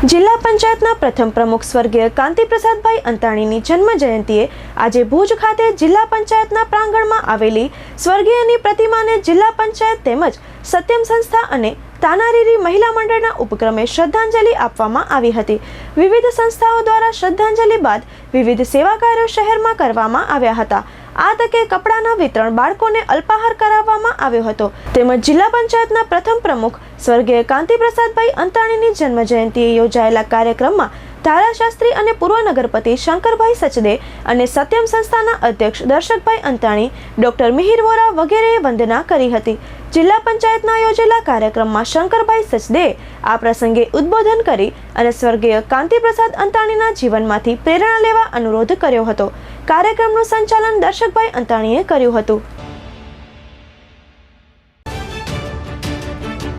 જિલ્લા પંચાયતના પ્રથમ પ્રમુખ સ્વર્ગીય કાંતિપ્રસાદભાઈ અંતાણીની જન્મ જયંતિએ આજે ભુજ ખાતે જિલ્લા પંચાયતના પ્રાંગણમાં આવેલી સ્વર્ગીયની પ્રતિમાને જિલ્લા પંચાયત તેમજ સત્યમ સંસ્થા અને તાનારીરી મહિલા મંડળના ઉપક્રમે શ્રદ્ધાંજલિ આપવામાં આવી હતી. વિવિધ સંસ્થાઓ દ્વારા શ્રદ્ધાંજલિ બાદ વિવિધ સેવા કાર્યો શહેરમાં કરવામાં આવ્યા હતા. આ તકે કપડાના વિતરણ બાળકોને અલ્પાહાર કરાવવામાં આવ્યો હતો. તેમજ જિલ્લા પંચાયતના પ્રથમ પ્રમુખ સ્વર્ગીય કાંતિપ્રસાદભાઈ અંતાણીની જન્મ જયંતિએ યોજાયેલા કાર્યક્રમમાં ધારાશાસ્ત્રી અને પૂર્વ નગરપતિ શંકરભાઈ સચદે અને સત્યમ સંસ્થાના અધ્યક્ષ દર્શકભાઈ અંતાણી, ડોક્ટર મિહિર વોરા વગેરેએ વંદના કરી હતી. જિલ્લા પંચાયતના યોજેલા કાર્યક્રમમાં શંકરભાઈ સચદે આ પ્રસંગે ઉદ્બોધન કરી અને સ્વર્ગીય કાંતિપ્રસાદ અંતાણીના જીવનમાંથી પ્રેરણા લેવા અનુરોધ કર્યો હતો. કાર્યક્રમનું સંચાલન દર્શકભાઈ અંતાણીએ કર્યું હતું.